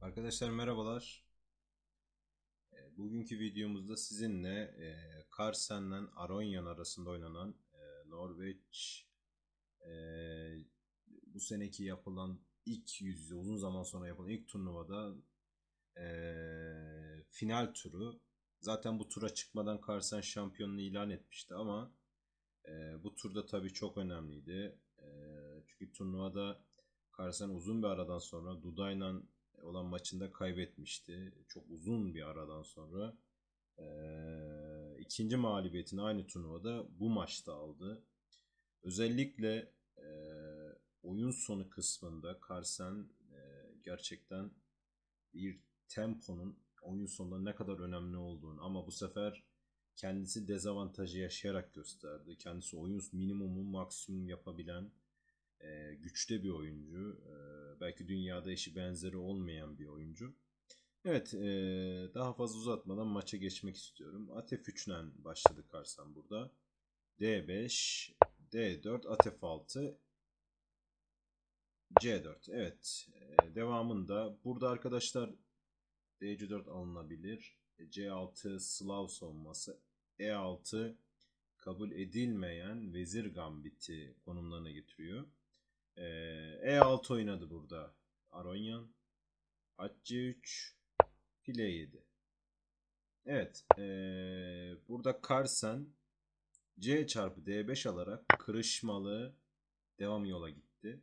Arkadaşlar merhabalar. E, Bugünkü videomuzda sizinle e, Carlsen'le Aronyan arasında oynanan e, Norveç e, bu seneki yapılan ilk yüz uzun zaman sonra yapılan ilk turnuvada final turu. Zaten bu tura çıkmadan Carlsen şampiyonluğu ilan etmişti ama bu turda tabii çok önemliydi. Çünkü turnuvada Carlsen uzun bir aradan sonra Duda'yla olan maçında kaybetmişti. Çok uzun bir aradan sonra. Ee, ikinci mağlubiyetini aynı turnuvada bu maçta aldı. Özellikle e, oyun sonu kısmında Carlsen e, gerçekten bir temponun oyun sonunda ne kadar önemli olduğunu ama bu sefer kendisi dezavantajı yaşayarak gösterdi. Kendisi oyun minimumu maksimum yapabilen e, güçte bir oyuncu. E, belki dünyada eşi benzeri olmayan bir oyuncu. Evet, e, daha fazla uzatmadan maça geçmek istiyorum. Atef 3 ile başladı Karsan burada. D5, D4, Atef 6, C4. Evet, e, devamında burada arkadaşlar D4 alınabilir. E, C6 Slav savunması, E6 kabul edilmeyen vezir gambiti konumlarına getiriyor. Ee, E6 oynadı burada. Aronyan. At C3. File 7. Evet. ee, burada Carlsen C çarpı D5 alarak kırışmalı devam yola gitti.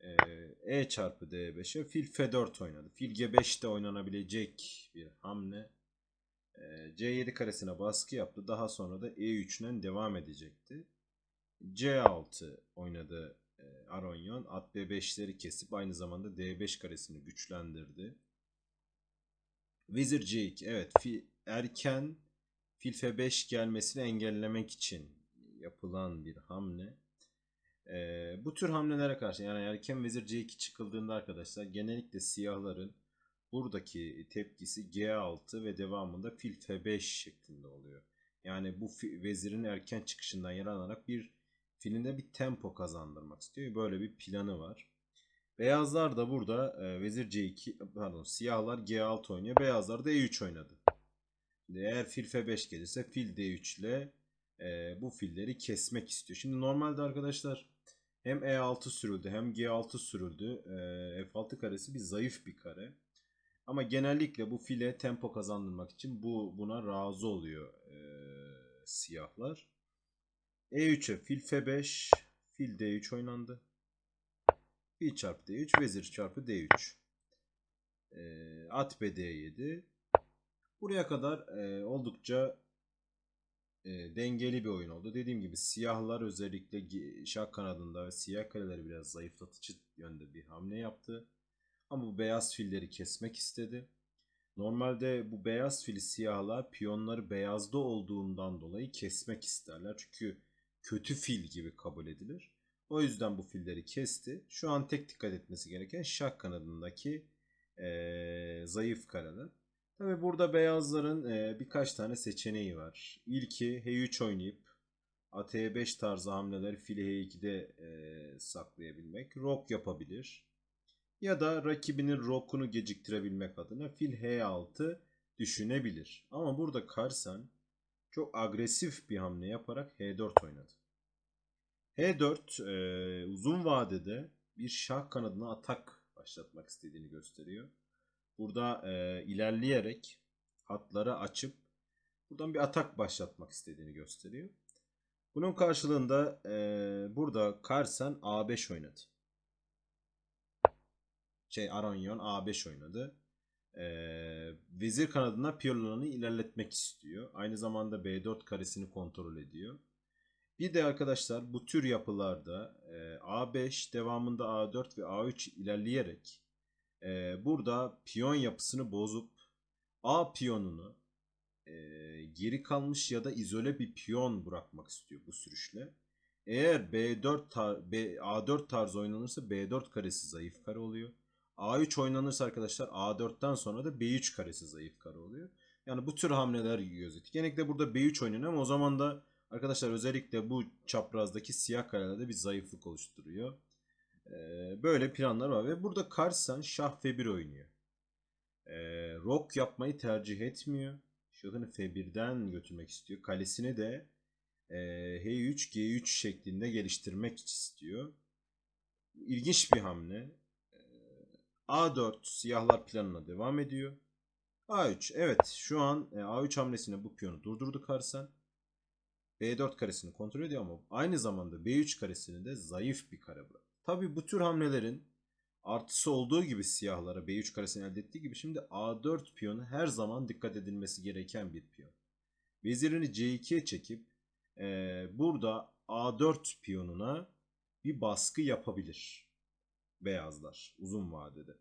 Ee, E çarpı D5'e fil F4 oynadı. Fil G5'te oynanabilecek bir hamle. Ee, C7 karesine baskı yaptı. Daha sonra da E3'den devam edecekti. C6 oynadı e, Aronyon at B5'leri kesip aynı zamanda D5 karesini güçlendirdi. Vezir C2 evet fi, erken fil F5 gelmesini engellemek için yapılan bir hamle. Ee, bu tür hamlelere karşı yani erken vezir C2 çıkıldığında arkadaşlar genellikle siyahların buradaki tepkisi G6 ve devamında fil F5 şeklinde oluyor. Yani bu vezirin erken çıkışından yararlanarak bir filinde bir tempo kazandırmak istiyor. Böyle bir planı var. Beyazlar da burada e, vezir C2 pardon siyahlar G6 oynuyor. Beyazlar da E3 oynadı. Eğer fil F5 gelirse fil D3 ile e, bu filleri kesmek istiyor. Şimdi normalde arkadaşlar hem E6 sürüldü hem G6 sürüldü. E, F6 karesi bir zayıf bir kare. Ama genellikle bu file tempo kazandırmak için bu buna razı oluyor e, siyahlar. E3'e fil F5, fil D3 oynandı. Fil çarpı D3, vezir çarpı D3. E, at B D7. Buraya kadar e, oldukça e, dengeli bir oyun oldu. Dediğim gibi siyahlar özellikle şah kanadında ve siyah kareleri biraz zayıflatıcı yönde bir hamle yaptı. Ama bu beyaz filleri kesmek istedi. Normalde bu beyaz fili siyahlar piyonları beyazda olduğundan dolayı kesmek isterler. Çünkü kötü fil gibi kabul edilir. O yüzden bu filleri kesti. Şu an tek dikkat etmesi gereken şah kanadındaki e, zayıf kareler. Tabi burada beyazların e, birkaç tane seçeneği var. İlki H3 oynayıp at E5 tarzı hamleleri fili H2'de e, saklayabilmek. Rok yapabilir. Ya da rakibinin rokunu geciktirebilmek adına fil H6 düşünebilir. Ama burada Karsan çok agresif bir hamle yaparak H4 oynadı. H4 e, uzun vadede bir şah kanadına atak başlatmak istediğini gösteriyor. Burada e, ilerleyerek hatları açıp buradan bir atak başlatmak istediğini gösteriyor. Bunun karşılığında e, burada Carlsen A5 oynadı. Şey Aronyon A5 oynadı. E, vezir kanadına piyonlarını ilerletmek istiyor. Aynı zamanda B4 karesini kontrol ediyor. Bir de arkadaşlar bu tür yapılarda e, A5 devamında A4 ve A3 ilerleyerek e, burada piyon yapısını bozup A piyonunu e, geri kalmış ya da izole bir piyon bırakmak istiyor bu sürüşle. Eğer B4 tar B, A4 tarzı oynanırsa B4 karesi zayıf kare oluyor. A3 oynanırsa arkadaşlar A4'ten sonra da B3 karesi zayıf kare oluyor. Yani bu tür hamleler gözetiyor. Genellikle burada B3 oynanıyor ama o zaman da arkadaşlar özellikle bu çaprazdaki siyah karelerde bir zayıflık oluşturuyor. Ee, böyle planlar var ve burada Karsan şah F1 oynuyor. Ee, rok yapmayı tercih etmiyor. Şahını F1'den götürmek istiyor. Kalesini de e, H3 G3 şeklinde geliştirmek istiyor. İlginç bir hamle. Ee, A4 siyahlar planına devam ediyor. A3 evet şu an e, A3 hamlesine bu piyonu durdurdu Karsen. B4 karesini kontrol ediyor ama aynı zamanda B3 karesini de zayıf bir kare bıraktı. Tabi bu tür hamlelerin artısı olduğu gibi siyahlara B3 karesini elde ettiği gibi şimdi A4 piyonu her zaman dikkat edilmesi gereken bir piyon. Vezirini C2'ye çekip e, burada A4 piyonuna bir baskı yapabilir beyazlar uzun vadede.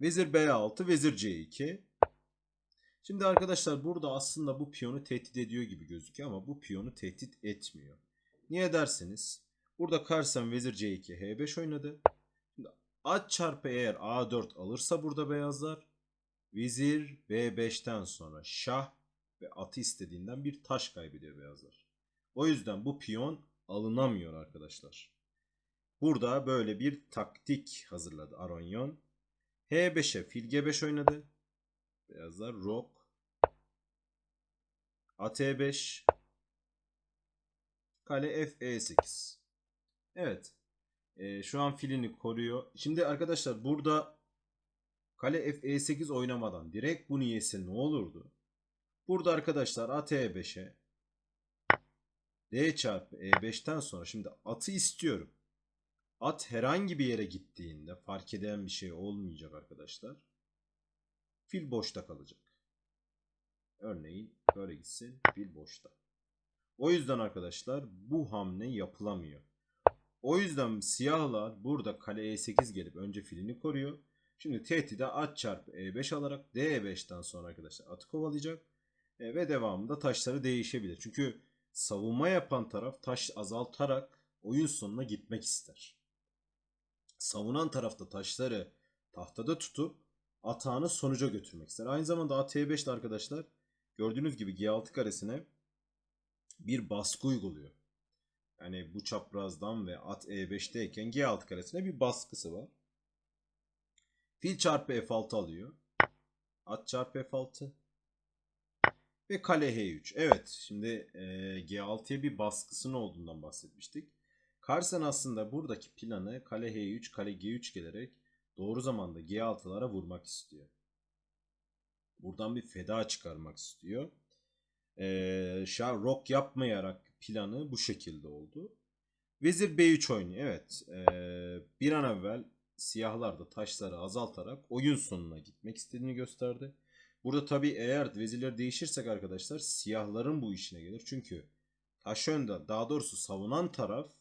Vezir B6, vezir C2. Şimdi arkadaşlar burada aslında bu piyonu tehdit ediyor gibi gözüküyor ama bu piyonu tehdit etmiyor. Niye derseniz burada Karsen vezir C2 H5 oynadı. Şimdi at çarpı eğer A4 alırsa burada beyazlar vezir B5'ten sonra şah ve atı istediğinden bir taş kaybediyor beyazlar. O yüzden bu piyon alınamıyor arkadaşlar. Burada böyle bir taktik hazırladı Aronyon. H5'e fil G5 oynadı. Beyazlar rok. At E5. Kale F E8. Evet. Ee, şu an filini koruyor. Şimdi arkadaşlar burada kale F E8 oynamadan direkt bunu yese ne olurdu? Burada arkadaşlar at E5'e D çarpı E5'ten sonra şimdi atı istiyorum. At herhangi bir yere gittiğinde fark eden bir şey olmayacak arkadaşlar. Fil boşta kalacak. Örneğin böyle gitsin fil boşta. O yüzden arkadaşlar bu hamle yapılamıyor. O yüzden siyahlar burada kale E8 gelip önce filini koruyor. Şimdi tehdide at çarpı E5 alarak D5'ten sonra arkadaşlar atı kovalayacak. E, ve devamında taşları değişebilir. Çünkü savunma yapan taraf taş azaltarak oyun sonuna gitmek ister. Savunan tarafta taşları tahtada tutup atağını sonuca götürmek ister. Aynı zamanda at E5 de arkadaşlar gördüğünüz gibi G6 karesine bir baskı uyguluyor. Yani bu çaprazdan ve at E5'teyken G6 karesine bir baskısı var. Fil çarpı F6 alıyor. At çarpı F6. Ve kale H3. Evet şimdi e, G6'ya bir baskısının olduğundan bahsetmiştik. Carson aslında buradaki planı kale H3, kale G3 gelerek doğru zamanda G6'lara vurmak istiyor. Buradan bir feda çıkarmak istiyor. Ee, Şah rock yapmayarak planı bu şekilde oldu. Vezir B3 oynuyor. Evet. Ee, bir an evvel siyahlar da taşları azaltarak oyun sonuna gitmek istediğini gösterdi. Burada tabii eğer vezirler değişirsek arkadaşlar siyahların bu işine gelir. Çünkü taş önde daha doğrusu savunan taraf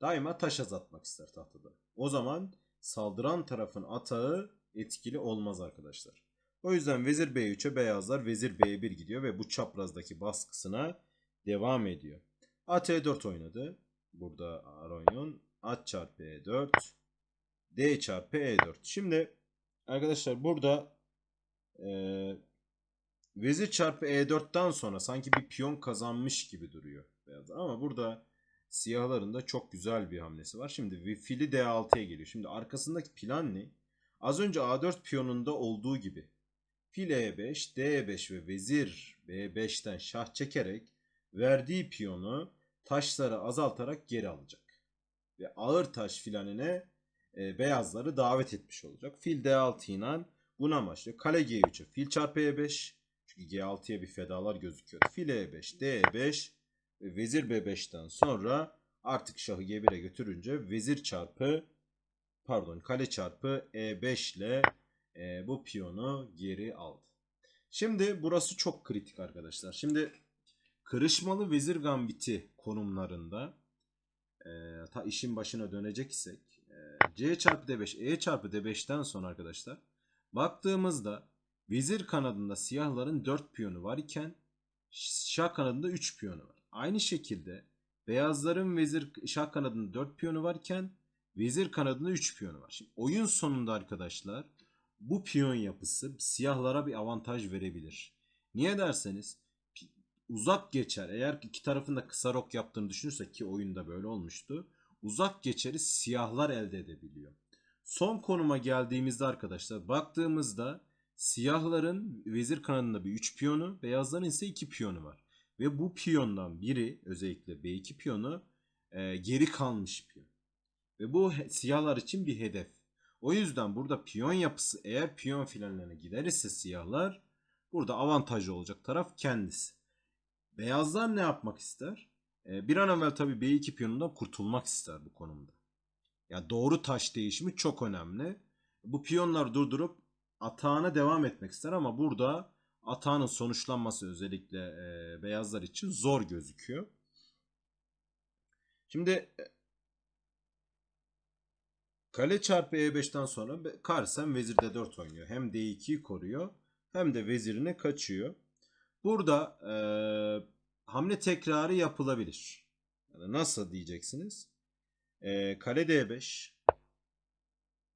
daima taş azaltmak ister tahtada. O zaman saldıran tarafın atağı etkili olmaz arkadaşlar. O yüzden vezir B3'e beyazlar vezir B1 gidiyor ve bu çaprazdaki baskısına devam ediyor. At E4 oynadı. Burada Aronyon. At çarpı E4. D çarpı E4. Şimdi arkadaşlar burada e, vezir çarpı E4'ten sonra sanki bir piyon kazanmış gibi duruyor. Beyazlar. Ama burada siyahların da çok güzel bir hamlesi var. Şimdi fili D6'ya geliyor. Şimdi arkasındaki plan ne? Az önce A4 piyonunda olduğu gibi fil E5, D5 ve vezir B5'ten şah çekerek verdiği piyonu taşları azaltarak geri alacak. Ve ağır taş filanine e, beyazları davet etmiş olacak. Fil D6 ile buna amaçlıyor. Kale G3'e fil çarpı E5. Çünkü G6'ya bir fedalar gözüküyor. Fil E5, D5 ve vezir B5'ten sonra artık şahı G1'e götürünce vezir çarpı pardon kale çarpı E5 ile e, bu piyonu geri aldı. Şimdi burası çok kritik arkadaşlar. Şimdi kırışmalı vezir gambiti konumlarında e, ta işin başına dönecek isek e, C çarpı D5 E çarpı D5'ten sonra arkadaşlar baktığımızda vezir kanadında siyahların 4 piyonu var iken şah kanadında 3 piyonu var. Aynı şekilde beyazların vezir şah kanadında 4 piyonu varken vezir kanadında 3 piyonu var. Şimdi oyun sonunda arkadaşlar bu piyon yapısı siyahlara bir avantaj verebilir. Niye derseniz uzak geçer. Eğer iki tarafın da kısa rok yaptığını düşünürsek ki oyunda böyle olmuştu. Uzak geçeri siyahlar elde edebiliyor. Son konuma geldiğimizde arkadaşlar baktığımızda siyahların vezir kanadında bir 3 piyonu, beyazların ise 2 piyonu var. Ve bu piyondan biri özellikle B2 piyonu e, geri kalmış piyon. Ve bu siyahlar için bir hedef. O yüzden burada piyon yapısı eğer piyon filanlarına gider ise siyahlar burada avantajlı olacak taraf kendisi. Beyazlar ne yapmak ister? E, bir an evvel tabii B2 piyonundan kurtulmak ister bu konumda. Ya doğru taş değişimi çok önemli. Bu piyonlar durdurup atağına devam etmek ister ama burada atağının sonuçlanması özellikle e, beyazlar için zor gözüküyor. Şimdi e, kale çarpı E5'ten sonra be- Carlsen vezir D4 oynuyor. Hem D2'yi koruyor hem de vezirine kaçıyor. Burada e, hamle tekrarı yapılabilir. Yani nasıl diyeceksiniz? E, kale D5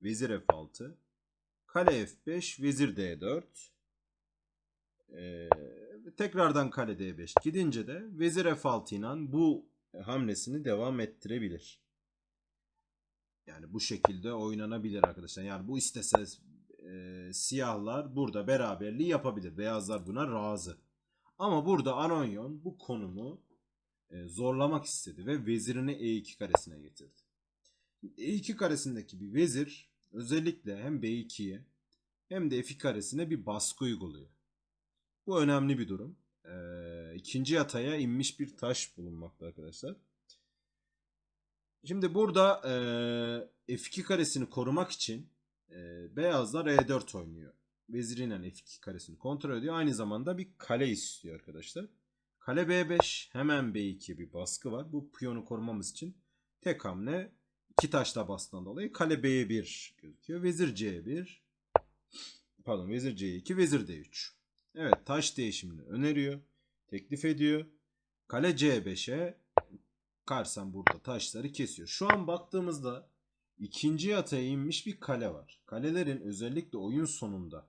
Vezir F6 Kale F5 Vezir D4 Ee, tekrardan kale D5 gidince de Vezir F6 ile bu hamlesini devam ettirebilir. Yani bu şekilde oynanabilir arkadaşlar. Yani bu istese e, siyahlar burada beraberliği yapabilir. Beyazlar buna razı. Ama burada Aronyon bu konumu e, zorlamak istedi ve vezirini E2 karesine getirdi. E2 karesindeki bir vezir özellikle hem B2'ye hem de F2 karesine bir baskı uyguluyor. Bu önemli bir durum. Ee, ikinci yataya inmiş bir taş bulunmakta arkadaşlar. Şimdi burada e, F2 karesini korumak için e, beyazlar E4 oynuyor. Veziriyle F2 karesini kontrol ediyor. Aynı zamanda bir kale istiyor arkadaşlar. Kale B5 hemen B2 bir baskı var. Bu piyonu korumamız için tek hamle iki taşla bastığından dolayı kale B1 gözüküyor. Vezir C1 pardon vezir C2 vezir D3. Evet taş değişimini öneriyor. Teklif ediyor. Kale C5'e Karsan burada taşları kesiyor. Şu an baktığımızda ikinci yataya inmiş bir kale var. Kalelerin özellikle oyun sonunda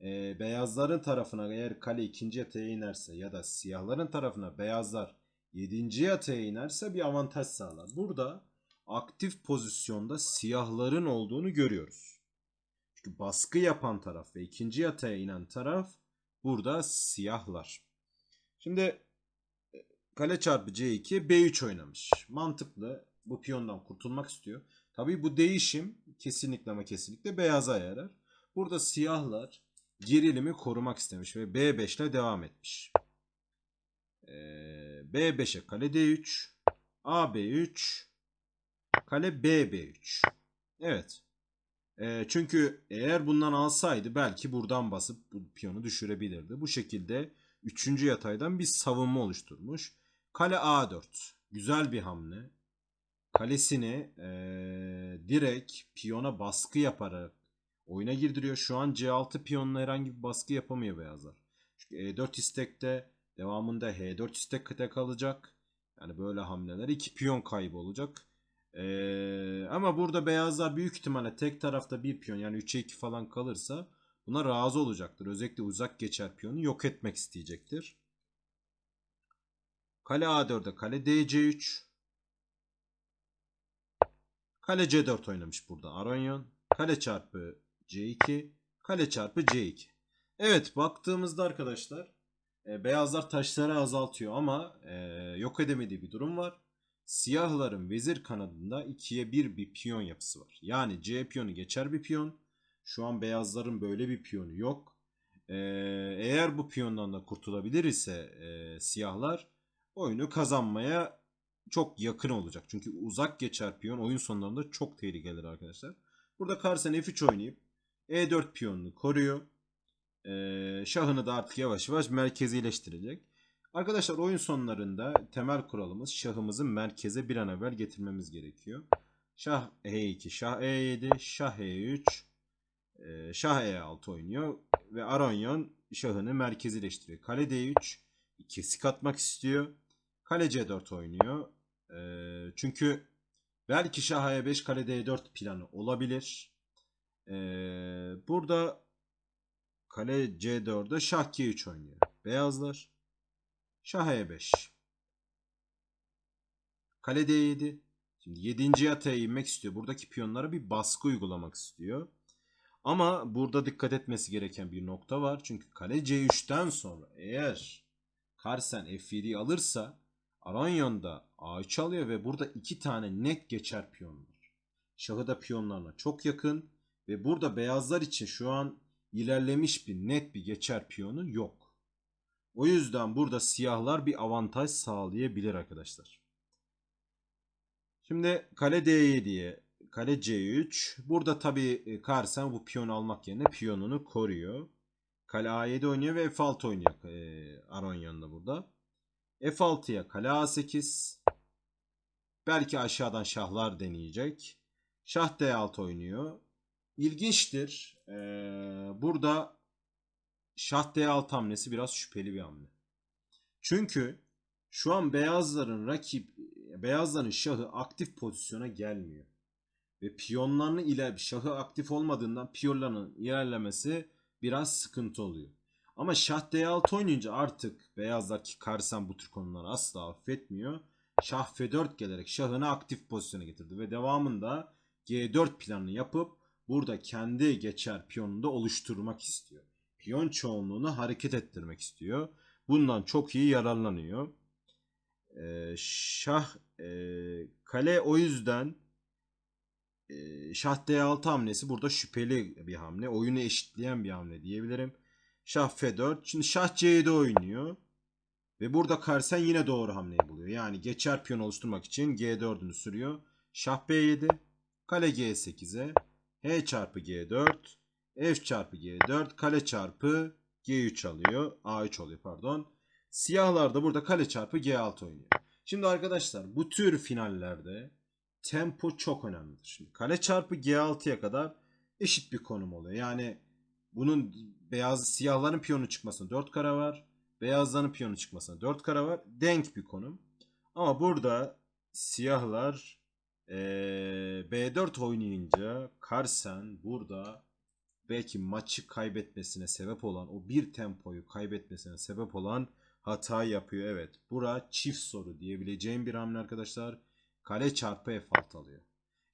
e, beyazların tarafına eğer kale ikinci yataya inerse ya da siyahların tarafına beyazlar yedinci yataya inerse bir avantaj sağlar. Burada aktif pozisyonda siyahların olduğunu görüyoruz. Çünkü baskı yapan taraf ve ikinci yataya inen taraf burada siyahlar. Şimdi kale çarpı C2 B3 oynamış. Mantıklı. Bu piyondan kurtulmak istiyor. Tabii bu değişim kesinlikle ama kesinlikle beyaza yarar. Burada siyahlar gerilimi korumak istemiş ve B5 ile devam etmiş. Ee, B5'e kale D3, AB3, kale BB3. Evet. Ee, çünkü eğer bundan alsaydı belki buradan basıp bu piyonu düşürebilirdi. Bu şekilde 3. yataydan bir savunma oluşturmuş. Kale A4. Güzel bir hamle. Kalesini eee, direkt piyona baskı yaparak oyuna girdiriyor. Şu an C6 piyonla herhangi bir baskı yapamıyor beyazlar. Çünkü E4 istekte devamında H4 istekte kalacak. Yani böyle hamleler iki piyon kaybı olacak. Ee, ama burada beyazlar büyük ihtimalle tek tarafta bir piyon yani 3'e 2 falan kalırsa buna razı olacaktır. Özellikle uzak geçer piyonu yok etmek isteyecektir. Kale A4'e kale DC3. Kale C4 oynamış burada Aronyon. Kale çarpı C2. Kale çarpı C2. Evet baktığımızda arkadaşlar e, beyazlar taşları azaltıyor ama e, yok edemediği bir durum var. Siyahların vezir kanadında 2'ye 1 bir piyon yapısı var. Yani C piyonu geçer bir piyon. Şu an beyazların böyle bir piyonu yok. Ee, eğer bu piyondan da kurtulabilir ise e, siyahlar oyunu kazanmaya çok yakın olacak. Çünkü uzak geçer piyon oyun sonlarında çok tehlikelidir arkadaşlar. Burada Carlsen F3 oynayıp E4 piyonunu koruyor. Ee, şahını da artık yavaş yavaş merkezileştirecek. Arkadaşlar oyun sonlarında temel kuralımız şahımızı merkeze bir an evvel getirmemiz gerekiyor. Şah E2, şah E7, şah E3, e, şah E6 oynuyor ve Aronyon şahını merkezileştiriyor. Kale D3 kesik atmak istiyor. Kale C4 oynuyor. E, çünkü belki şah E5 kale D4 planı olabilir. E, burada kale C4'de şah G3 oynuyor. Beyazlar. Şah E5. Kale D7. Şimdi 7. yataya inmek istiyor. Buradaki piyonlara bir baskı uygulamak istiyor. Ama burada dikkat etmesi gereken bir nokta var. Çünkü kale C3'ten sonra eğer Carsen F7'yi alırsa Aranyon da A3 alıyor ve burada iki tane net geçer piyon var. Şahı da piyonlarına çok yakın ve burada beyazlar için şu an ilerlemiş bir net bir geçer piyonu yok. O yüzden burada siyahlar bir avantaj sağlayabilir arkadaşlar. Şimdi kale D7'ye kale C3. Burada tabii Carsen bu piyonu almak yerine piyonunu koruyor. Kale A7 oynuyor ve F6 oynuyor e, Aronyon da burada. F6'ya kale A8. Belki aşağıdan şahlar deneyecek. Şah D6 oynuyor. İlginçtir. Ee, burada şah D6 hamlesi biraz şüpheli bir hamle. Çünkü şu an beyazların rakip beyazların şahı aktif pozisyona gelmiyor. Ve piyonlarını iler şahı aktif olmadığından piyonların ilerlemesi biraz sıkıntı oluyor. Ama şah D6 oynayınca artık beyazlar ki Karsen bu tür konuları asla affetmiyor. Şah F4 gelerek şahını aktif pozisyona getirdi ve devamında G4 planını yapıp burada kendi geçer piyonunu da oluşturmak istiyor. Piyon çoğunluğunu hareket ettirmek istiyor. Bundan çok iyi yararlanıyor. Ee, şah e, kale o yüzden e, şah D6 hamlesi burada şüpheli bir hamle. Oyunu eşitleyen bir hamle diyebilirim. Şah F4. Şimdi Şah C7 oynuyor. Ve burada Karsen yine doğru hamleyi buluyor. Yani geçer piyon oluşturmak için G4'ünü sürüyor. Şah B7. Kale G8'e. H çarpı G4. F çarpı G4. Kale çarpı G3 alıyor. A3 oluyor pardon. Siyahlar da burada kale çarpı G6 oynuyor. Şimdi arkadaşlar bu tür finallerde tempo çok önemlidir. Şimdi kale çarpı G6'ya kadar eşit bir konum oluyor. Yani bunun beyaz siyahların piyonu çıkmasına 4 kare var. Beyazların piyonu çıkmasına 4 kare var. Denk bir konum. Ama burada siyahlar ee, B4 oynayınca Carsen burada belki maçı kaybetmesine sebep olan o bir tempoyu kaybetmesine sebep olan hata yapıyor. Evet. Bura çift soru diyebileceğim bir hamle arkadaşlar. Kale çarpı F6 alıyor.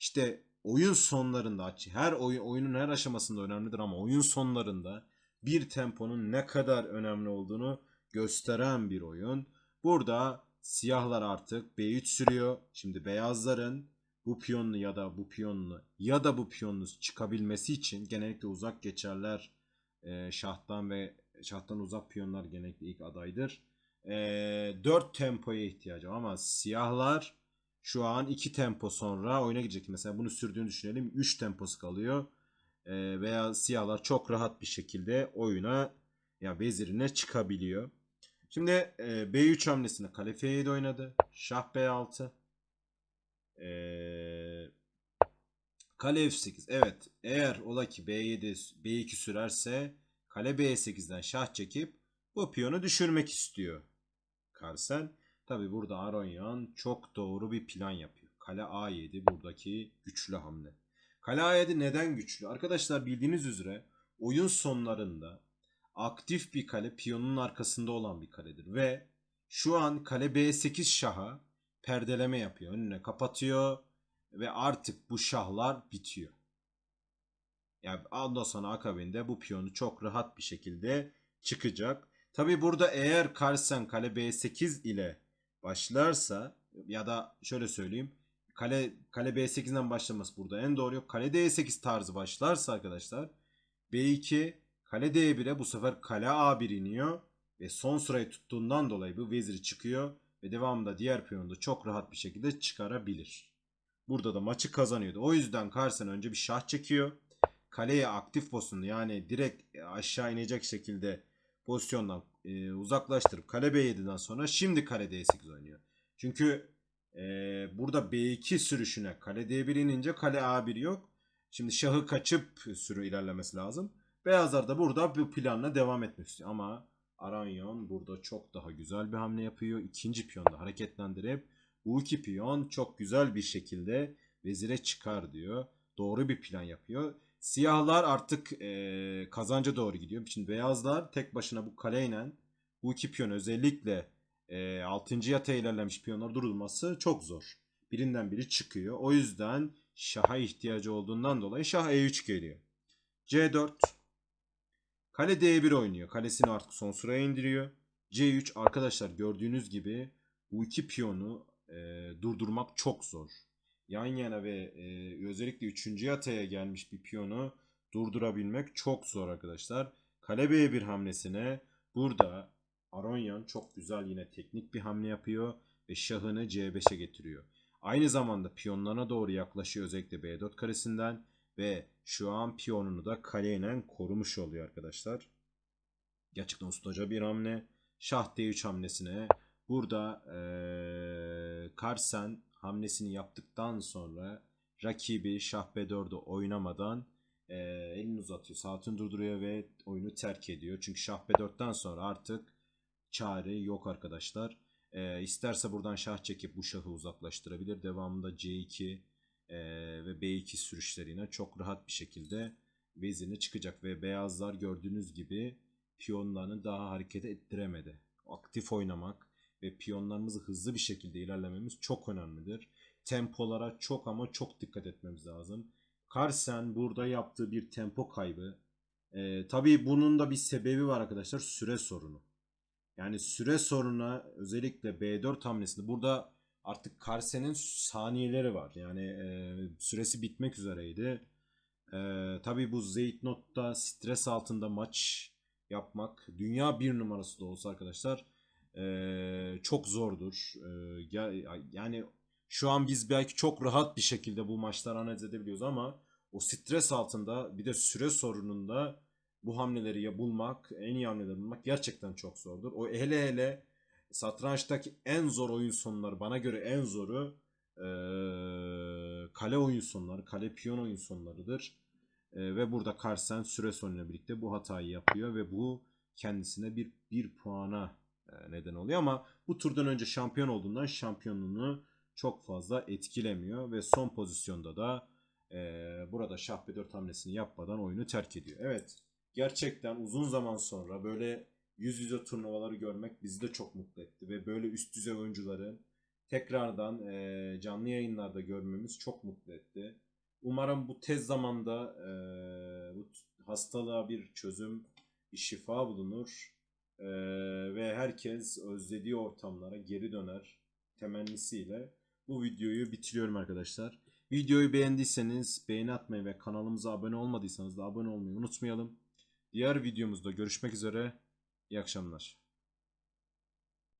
İşte oyun sonlarında her oyun, oyunun her aşamasında önemlidir ama oyun sonlarında bir temponun ne kadar önemli olduğunu gösteren bir oyun. Burada siyahlar artık B3 sürüyor. Şimdi beyazların bu piyonlu ya da bu piyonlu ya da bu piyonlu çıkabilmesi için genellikle uzak geçerler e, şahtan ve şahtan uzak piyonlar genellikle ilk adaydır. E, 4 tempoya ihtiyacı ama siyahlar şu an 2 tempo sonra oyuna girecek. Mesela bunu sürdüğünü düşünelim. 3 temposu kalıyor. E, veya siyahlar çok rahat bir şekilde oyuna ya vezirine çıkabiliyor. Şimdi e, B3 hamlesinde kale F7 oynadı. Şah B6. E, kale F8. Evet eğer ola ki B7 B2 sürerse kale B8'den şah çekip bu piyonu düşürmek istiyor. Carsen. Tabi burada Aronyan çok doğru bir plan yapıyor. Kale A7 buradaki güçlü hamle. Kale A7 neden güçlü? Arkadaşlar bildiğiniz üzere oyun sonlarında aktif bir kale piyonun arkasında olan bir kaledir. Ve şu an kale B8 şaha perdeleme yapıyor. Önüne kapatıyor ve artık bu şahlar bitiyor. Yani ondan sonra akabinde bu piyonu çok rahat bir şekilde çıkacak. Tabi burada eğer Carlsen kale B8 ile başlarsa ya da şöyle söyleyeyim kale kale B8'den başlaması burada en doğru yok. Kale D8 tarzı başlarsa arkadaşlar B2 kale D1'e bu sefer kale A1 iniyor ve son sırayı tuttuğundan dolayı bu veziri çıkıyor ve devamında diğer piyonu da çok rahat bir şekilde çıkarabilir. Burada da maçı kazanıyordu. O yüzden Carlsen önce bir şah çekiyor. Kaleye aktif pozisyonda yani direkt aşağı inecek şekilde pozisyondan e, uzaklaştırıp kale B7'den sonra şimdi kale D8 oynuyor. Çünkü e, burada B2 sürüşüne kale D1 inince kale A1 yok. Şimdi şahı kaçıp sürü ilerlemesi lazım. Beyazlar da burada bu planla devam etmek istiyor. Ama Aranyon burada çok daha güzel bir hamle yapıyor. İkinci piyonda hareketlendirip bu iki piyon çok güzel bir şekilde vezire çıkar diyor. Doğru bir plan yapıyor. Siyahlar artık e, kazanca doğru gidiyor. Şimdi beyazlar tek başına bu kaleyle bu iki piyon özellikle e, 6. yata ilerlemiş piyonlar durulması çok zor. birinden biri çıkıyor. O yüzden şaha ihtiyacı olduğundan dolayı şah E3 geliyor. C4 Kale D1 oynuyor. Kalesini artık son sıraya indiriyor. C3 arkadaşlar gördüğünüz gibi bu iki piyonu e, durdurmak çok zor. Yan yana ve e, özellikle 3. yataya gelmiş bir piyonu durdurabilmek çok zor arkadaşlar. Kale B1 hamlesine burada Aronyan çok güzel yine teknik bir hamle yapıyor ve şahını C5'e getiriyor. Aynı zamanda piyonlarına doğru yaklaşıyor özellikle B4 karesinden ve şu an piyonunu da kaleyle korumuş oluyor arkadaşlar. Gerçekten ustaca bir hamle. Şah D3 hamlesine burada ee, Karsen hamlesini yaptıktan sonra rakibi Şah B4'ü oynamadan ee, elini uzatıyor. Saatini durduruyor ve oyunu terk ediyor. Çünkü Şah B4'ten sonra artık çare yok arkadaşlar. Ee, isterse buradan şah çekip bu şahı uzaklaştırabilir. Devamında C2 e, ve B2 sürüşleriyle çok rahat bir şekilde vezirine çıkacak ve beyazlar gördüğünüz gibi piyonlarını daha hareket ettiremedi. Aktif oynamak ve piyonlarımızı hızlı bir şekilde ilerlememiz çok önemlidir. Tempolara çok ama çok dikkat etmemiz lazım. Carlsen burada yaptığı bir tempo kaybı. Ee, tabii bunun da bir sebebi var arkadaşlar. Süre sorunu. Yani süre sorununa özellikle B4 hamlesinde burada artık Carlsen'in saniyeleri var. Yani e, süresi bitmek üzereydi. E, tabii bu Zeytnot'ta stres altında maç yapmak dünya bir numarası da olsa arkadaşlar e, çok zordur. E, ya- yani şu an biz belki çok rahat bir şekilde bu maçları analiz edebiliyoruz ama o stres altında bir de süre sorununda bu hamleleri ya bulmak, en iyi hamleleri bulmak gerçekten çok zordur. O hele hele satrançtaki en zor oyun sonları bana göre en zoru eee, kale oyun sonları, kale piyon oyun sonlarıdır. Eee, ve burada Carlsen süre sonuyla birlikte bu hatayı yapıyor ve bu kendisine bir bir puana e, neden oluyor ama bu turdan önce şampiyon olduğundan şampiyonluğunu çok fazla etkilemiyor ve son pozisyonda da e, burada şah b4 hamlesini yapmadan oyunu terk ediyor. Evet gerçekten uzun zaman sonra böyle yüz yüze turnuvaları görmek bizi de çok mutlu etti ve böyle üst düzey oyuncuları tekrardan e, canlı yayınlarda görmemiz çok mutlu etti. Umarım bu tez zamanda e, bu hastalığa bir çözüm, bir şifa bulunur e, ve herkes özlediği ortamlara geri döner temennisiyle bu videoyu bitiriyorum arkadaşlar. Videoyu beğendiyseniz beğeni atmayı ve kanalımıza abone olmadıysanız da abone olmayı unutmayalım. Diğer videomuzda görüşmek üzere. İyi akşamlar.